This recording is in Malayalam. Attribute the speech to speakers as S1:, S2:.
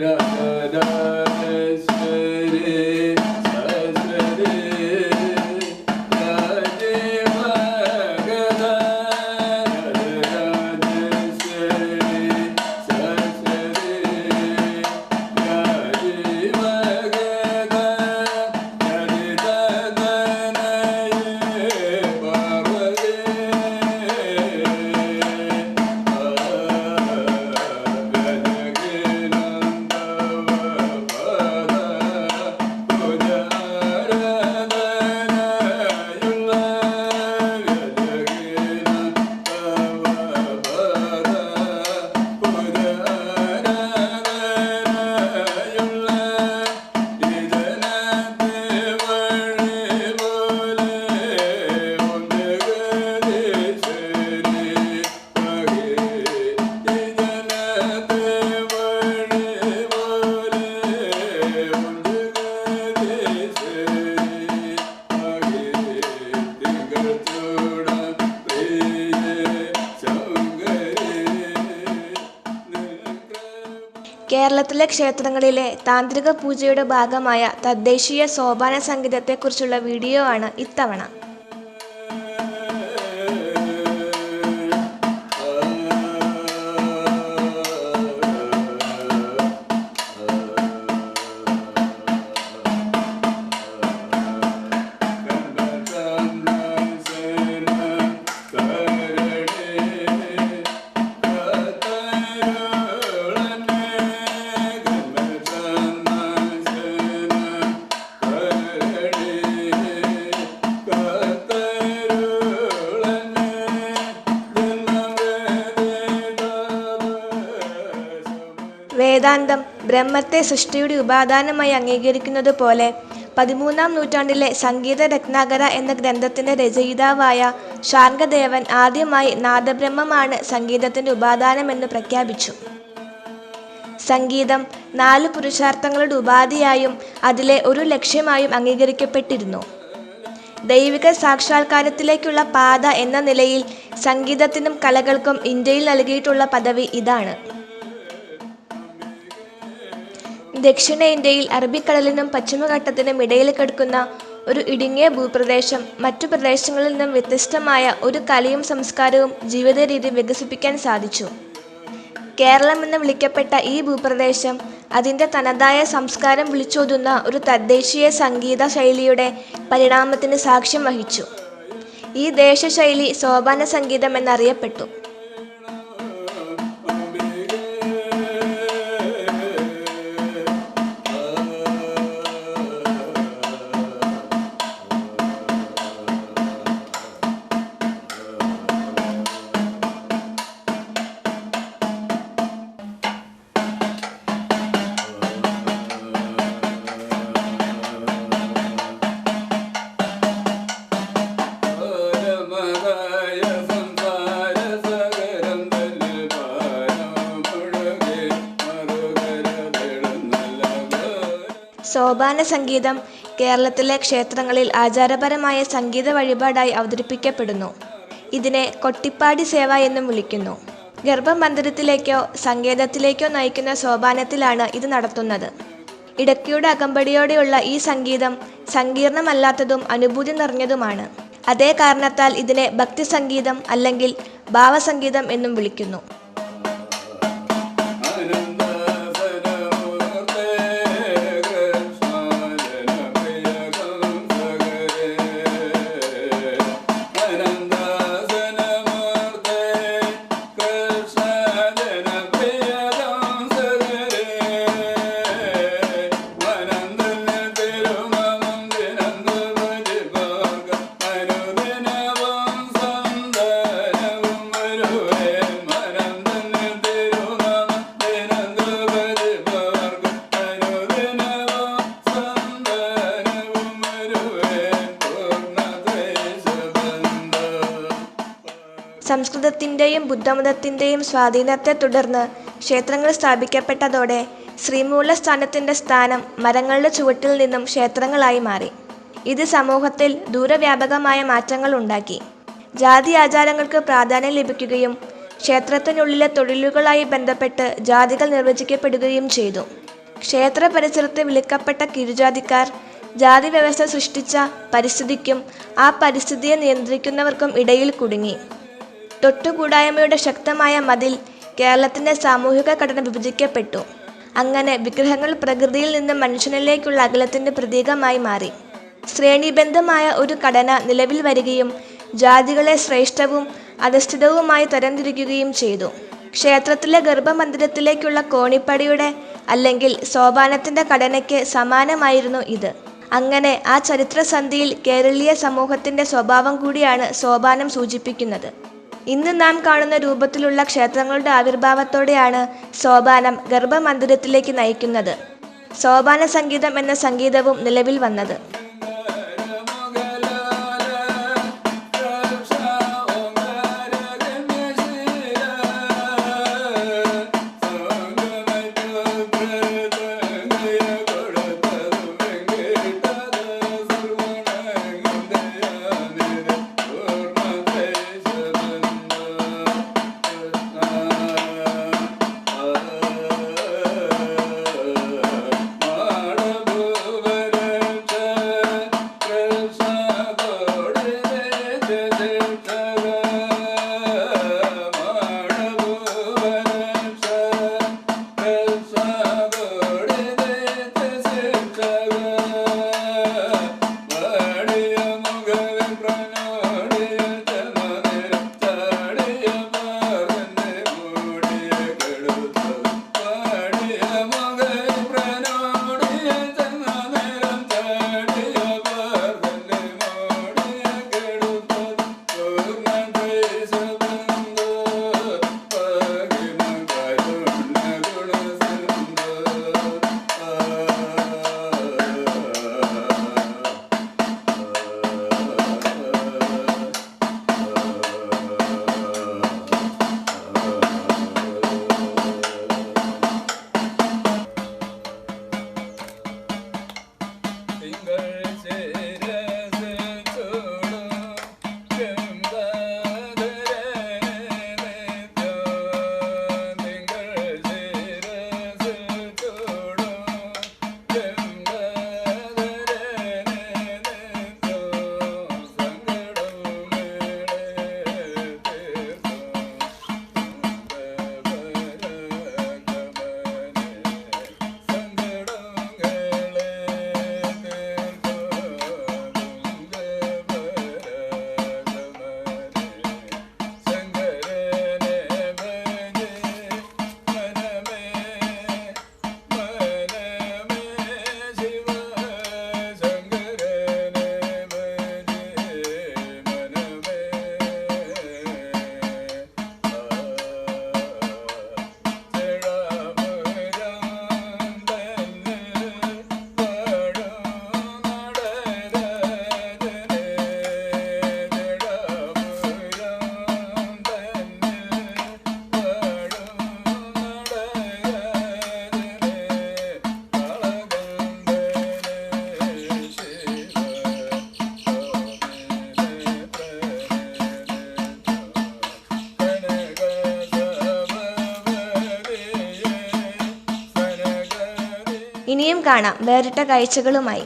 S1: Yeah. കേരളത്തിലെ ക്ഷേത്രങ്ങളിലെ താന്ത്രിക പൂജയുടെ ഭാഗമായ തദ്ദേശീയ സോപാന സംഗീതത്തെക്കുറിച്ചുള്ള വീഡിയോ ആണ് ഇത്തവണ. വേദാന്തം ബ്രഹ്മത്തെ സൃഷ്ടിയുടെ ഉപാദാനമായി അംഗീകരിക്കുന്നത് പോലെ പതിമൂന്നാം നൂറ്റാണ്ടിലെ സംഗീത രത്നാകര എന്ന ഗ്രന്ഥത്തിന്റെ രചയിതാവായ ശാർംഗദേവൻ ആദ്യമായി നാദബ്രഹ്മമാണ് സംഗീതത്തിന്റെ ഉപാദാനമെന്ന് പ്രഖ്യാപിച്ചു. സംഗീതം നാല് പുരുഷാർത്ഥങ്ങളുടെ ഉപാധിയായും അതിലെ ഒരു ലക്ഷ്യമായും അംഗീകരിക്കപ്പെട്ടിരുന്നു. ദൈവിക സാക്ഷാത്കാരത്തിലേക്കുള്ള പാത എന്ന നിലയിൽ സംഗീതത്തിനും കലകൾക്കും ഇന്ത്യയിൽ നൽകിയിട്ടുള്ള പദവി ഇതാണ്. ദക്ഷിണേന്ത്യയിൽ അറബിക്കടലിനും പശ്ചിമഘട്ടത്തിനും ഇടയിൽ കിടക്കുന്ന ഒരു ഇടുങ്ങിയ ഭൂപ്രദേശം. മറ്റു പ്രദേശങ്ങളിൽ നിന്നും വ്യത്യസ്തമായ ഒരു കലയും സംസ്കാരവും ജീവിത രീതി വികസിപ്പിക്കാൻ സാധിച്ചു. കേരളം എന്ന് വിളിക്കപ്പെട്ട ഈ ഭൂപ്രദേശം അതിന്റെ തനതായ സംസ്കാരം വിളിച്ചോതുന്ന ഒരു തദ്ദേശീയ സംഗീത ശൈലിയുടെ പരിണാമത്തിന് സാക്ഷ്യം വഹിച്ചു. ഈ ദേശശൈലി സോപാന സംഗീതം എന്നറിയപ്പെട്ടു. സോപാന സംഗീതം കേരളത്തിലെ ക്ഷേത്രങ്ങളിൽ ആചാരപരമായ സംഗീത വഴിപാടായി അവതരിപ്പിക്കപ്പെടുന്നു. ഇതിനെ കൊട്ടിപ്പാടി സേവ എന്നും വിളിക്കുന്നു. ഗർഭമന്ദിരത്തിലേക്കോ സങ്കേതത്തിലേക്കോ നയിക്കുന്ന സോപാനത്തിലാണ് ഇത് നടത്തുന്നത്. ഇടയ്ക്കിയുടെ അകമ്പടിയോടെയുള്ള ഈ സംഗീതം സങ്കീർണമല്ലാത്തതും അനുഭൂതി നിറഞ്ഞതുമാണ്. അതേ കാരണത്താൽ ഇതിനെ ഭക്തി സംഗീതം അല്ലെങ്കിൽ ഭാവസംഗീതം എന്നും വിളിക്കുന്നു. സംസ്കൃതത്തിന്റെയും ബുദ്ധമതത്തിന്റെയും സ്വാധീനത്തെ തുടർന്ന് ക്ഷേത്രങ്ങൾ സ്ഥാപിക്കപ്പെട്ടതോടെ ശ്രീമൂല സ്ഥാനത്തിന്റെ സ്ഥാനം മരങ്ങളുടെ ചുവട്ടിൽ നിന്നും ക്ഷേത്രങ്ങളായി മാറി. ഇത് സമൂഹത്തിൽ ദൂരവ്യാപകമായ മാറ്റങ്ങൾ ഉണ്ടാക്കി. ജാതി ആചാരങ്ങൾക്ക് പ്രാധാന്യം ലഭിക്കുകയും ക്ഷേത്രത്തിനുള്ളിലെ തൊഴിലുകളായി ബന്ധപ്പെട്ട് ജാതികൾ നിർവചിക്കപ്പെടുകയും ചെയ്തു. ക്ഷേത്ര പരിസരത്ത് വിളിക്കപ്പെട്ട കിരുജാതിക്കാർ ജാതി വ്യവസ്ഥ സൃഷ്ടിച്ച പരിസ്ഥിതിക്കും ആ പരിസ്ഥിതിയെ നിയന്ത്രിക്കുന്നവർക്കും ഇടയിൽ കുടുങ്ങി. തൊട്ടുകൂടായ്മയുടെ ശക്തമായ മതിൽ കേരളത്തിന്റെ സാമൂഹിക ഘടന വിഭജിക്കപ്പെട്ടു. അങ്ങനെ വിഗ്രഹങ്ങൾ പ്രകൃതിയിൽ നിന്ന് മനുഷ്യനിലേക്കുള്ള അകലത്തിന്റെ പ്രതീകമായി മാറി. ശ്രേണിബന്ധമായ ഒരു ഘടന നിലവിൽ വരികയും ജാതികളെ ശ്രേഷ്ഠവും അധിഷ്ഠിതവുമായി തരംതിരിക്കുകയും ചെയ്തു. ക്ഷേത്രത്തിലെ ഗർഭമന്ദിരത്തിലേക്കുള്ള കോണിപ്പടിയുടെ അല്ലെങ്കിൽ സോപാനത്തിന്റെ ഘടനയ്ക്ക് സമാനമായിരുന്നു ഇത്. അങ്ങനെ ആ ചരിത്രസന്ധിയിൽ കേരളീയ സമൂഹത്തിന്റെ സ്വഭാവം കൂടിയാണ് സോപാനം സൂചിപ്പിക്കുന്നത്. ഇന്ന് നാം കാണുന്ന രൂപത്തിലുള്ള ക്ഷേത്രങ്ങളുടെ ആവിർഭാവത്തോടെയാണ് സോപാനം ഗർഭമന്ദിരത്തിലേക്ക് നയിക്കുന്നത്. സോപാന സംഗീതം എന്ന സംഗീതവും നിലവിൽ വന്നത്. ഇനിയും കാണാം. വേറിട്ട കാഴ്ചകളുമായി.